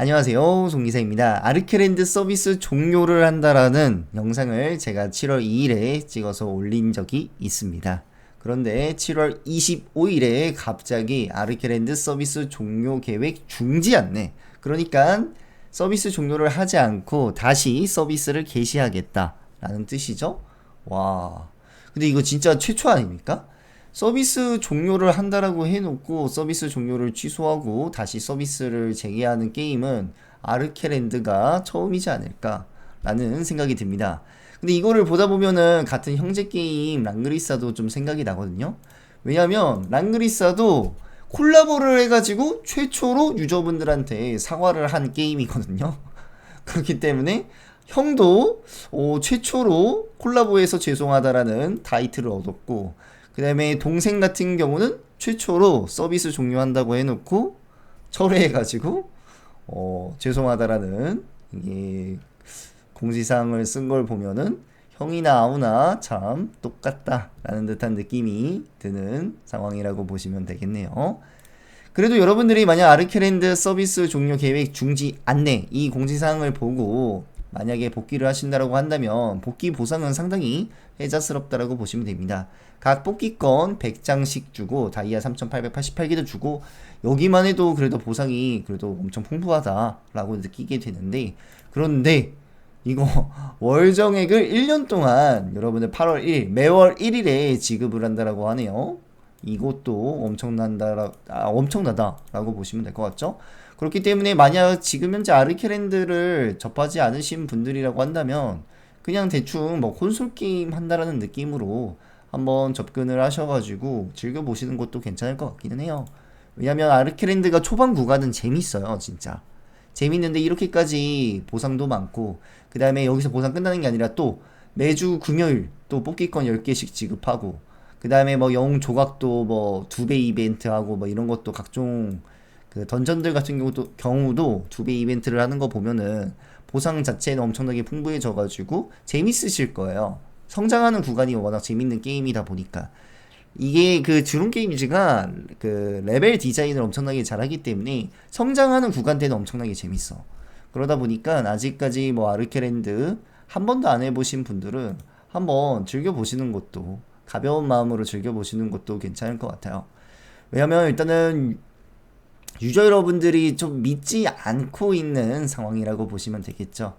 안녕하세요. 송기사입니다. 아르케랜드 서비스 종료를 한다라는 영상을 제가 7월 2일에 찍어서 올린 적이 있습니다. 그런데 7월 25일에 갑자기 아르케랜드 서비스 종료 계획 중지 안내. 그러니까 서비스 종료를 하지 않고 다시 서비스를 개시하겠다 라는 뜻이죠. 와. 근데 이거 진짜 최초 아닙니까? 서비스 종료를 한다라고 해놓고 서비스 종료를 취소하고 다시 서비스를 재개하는 게임은 아르케랜드가 처음이지 않을까라는 생각이 듭니다. 근데 이거를 보다 보면은 같은 형제 게임 랑그리사도 좀 생각이 나거든요. 왜냐면 랑그리사도 콜라보를 해가지고 최초로 유저분들한테 사과를 한 게임이거든요. 그렇기 때문에 형도 어, 최초로 콜라보해서 죄송하다라는 타이틀을 얻었고 그 다음에 동생 같은 경우는 최초로 서비스 종료한다고 해놓고 철회해가지고 어, 죄송하다라는 이게 공지사항을 쓴 걸 보면은 형이나 아우나 참 똑같다라는 듯한 느낌이 드는 상황이라고 보시면 되겠네요. 그래도 여러분들이 만약 아르케랜드 서비스 종료 계획 중지 안내 이 공지사항을 보고 만약에 복귀를 하신다라고 한다면 복귀 보상은 상당히 혜자스럽다라고 보시면 됩니다. 각 복귀권 100장씩 주고 다이아 3888개도 주고 여기만 해도 그래도 보상이 그래도 엄청 풍부하다라고 느끼게 되는데 그런데 이거 월정액을 1년 동안 여러분들 8월 1일 매월 1일에 지급을 한다라고 하네요. 이것도 엄청난다, 아, 엄청나다라고 보시면 될 것 같죠? 그렇기 때문에 만약 지금 현재 아르케랜드를 접하지 않으신 분들이라고 한다면 그냥 대충 뭐 콘솔 게임 한다라는 느낌으로 한번 접근을 하셔가지고 즐겨보시는 것도 괜찮을 것 같기는 해요. 왜냐면 아르케랜드가 초반 구간은 재밌어요, 진짜. 재밌는데 이렇게까지 보상도 많고 그 다음에 여기서 보상 끝나는 게 아니라 또 매주 금요일 또 뽑기권 10개씩 지급하고 그 다음에 뭐 영웅 조각도 뭐 두 배 이벤트 하고 뭐 이런 것도 각종 그 던전들 같은 경우도 경우도 두 배 이벤트를 하는 거 보면은 보상 자체는 엄청나게 풍부해져 가지고 재밌으실 거예요. 성장하는 구간이 워낙 재밌는 게임이다 보니까 이게 그 주름 게임즈가 그 레벨 디자인을 엄청나게 잘하기 때문에 성장하는 구간대는 엄청나게 재밌어. 그러다 보니까 아직까지 뭐 아르케랜드 한 번도 안 해보신 분들은 한번 즐겨보시는 것도 가벼운 마음으로 즐겨보시는 것도 괜찮을 것 같아요. 왜냐면 일단은 유저 여러분들이 좀 믿지 않고 있는 상황이라고 보시면 되겠죠.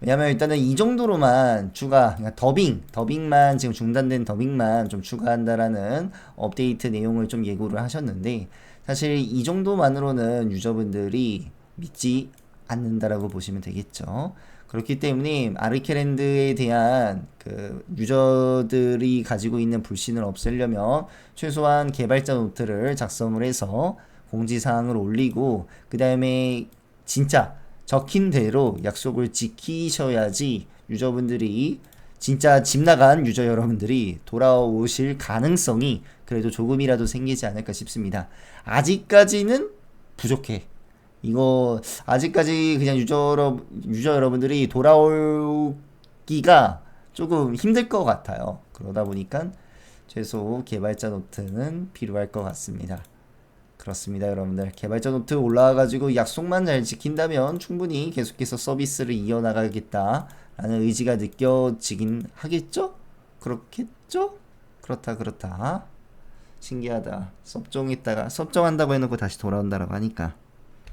왜냐면 일단은 이 정도로만 추가, 그러니까 더빙, 더빙만 지금 중단된 더빙만 좀 추가한다라는 업데이트 내용을 좀 예고를 하셨는데 사실 이 정도만으로는 유저분들이 믿지 않는다라고 보시면 되겠죠. 그렇기 때문에 아르케랜드에 대한 그 유저들이 가지고 있는 불신을 없애려면 최소한 개발자 노트를 작성을 해서 공지사항을 올리고 그 다음에 진짜 적힌 대로 약속을 지키셔야지 유저분들이 진짜 집 나간 유저 여러분들이 돌아오실 가능성이 그래도 조금이라도 생기지 않을까 싶습니다. 아직까지는 부족해. 이거 아직까지 그냥 유저, 유저 여러분들이 돌아오기가 조금 힘들 것 같아요. 그러다 보니까 최소 개발자 노트는 필요할 것 같습니다. 그렇습니다, 여러분들. 개발자 노트 올라와가지고 약속만 잘 지킨다면 충분히 계속해서 서비스를 이어나가겠다 라는 의지가 느껴지긴 하겠죠? 그렇겠죠? 그렇다, 그렇다. 신기하다. 섭정했다가, 섭정한다고 해놓고 다시 돌아온다라고 하니까.